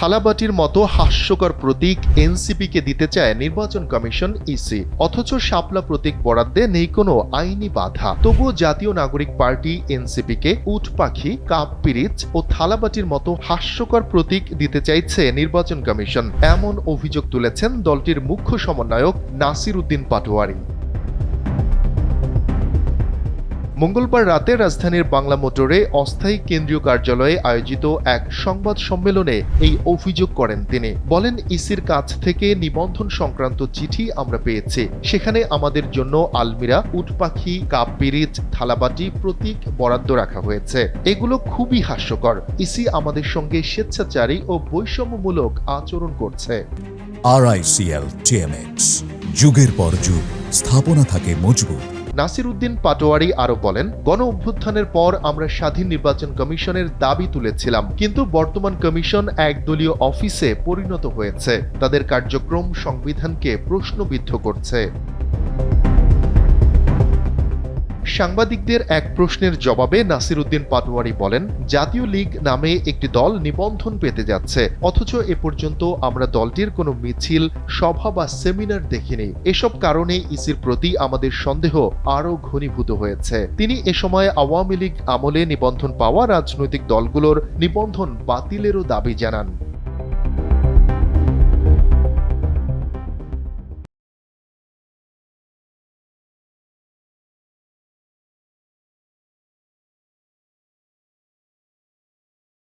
থালাবাটির মতো হাস্যকর প্রতীক এনসিপিকে দিতে চায় নির্বাচন কমিশন ইসি। অথচ শাপলা প্রতীক বরাদ্দে নেই কোনো আইনি বাধা। তবুও জাতীয় নাগরিক পার্টি এনসিপিকে উট, পাখি, কাপ, পিরিচ ও থালাবাটির মতো হাস্যকর প্রতীক দিতে চাইছে নির্বাচন কমিশন। এমন অভিযোগ তুলেছেন দলটির মুখ্য সমন্বয়ক নাসির উদ্দিন পাটোয়ারি। মঙ্গলবার রাতে রাজধানীর বাংলা মোটরে অস্থায়ী কেন্দ্রীয় কার্যালয়ে আয়োজিত এক সংবাদ সম্মেলনে এই অভিযোগ করেন তিনি। বলেন, ইসির কাছ থেকে নিবন্ধন সংক্রান্ত চিঠি আমরা পেয়েছি। সেখানে আমাদের জন্য আলমিরা, উটপাখি কাপ পিরিচ থালাবাটি, প্রতীক বরাদ্দ রাখা হয়েছে। এগুলো খুবই হাস্যকর। ইসি আমাদের সঙ্গে স্বেচ্ছাচারী ও বৈষম্যমূলক আচরণ করছে। টিএমএক্স যুগের পর যুগ, স্থাপনা থাকে মজবুত। নাসির উদ্দিন পাটোয়ারি আরও বলেন, গণ অভ্যুত্থানের পর আমরা স্বাধীন নির্বাচন কমিশনের দাবি তুলেছিলাম, কিন্তু বর্তমান কমিশন এক দলীয় অফিসে পরিণত হয়েছে। তাদের কার্যক্রম সংবিধানকে প্রশ্নবিদ্ধ করছে। সাংবাদিকদের এক প্রশ্নের জবাবে নাসির উদ্দিন পাটোয়ারি বলেন, জাতীয় লীগ নামে একটি দল নিবন্ধন পেতে যাচ্ছে, অথচ এ পর্যন্ত আমরা দলটির কোনো মিছিল, সভা বা সেমিনার দেখিনি। এসব কারণে ইসির প্রতি আমাদের সন্দেহ আরও ঘনীভূত হয়েছে। তিনি এ সময় আওয়ামী লীগ আমলে নিবন্ধন পাওয়া রাজনৈতিক দলগুলোর নিবন্ধন বাতিলেরও দাবি জানান।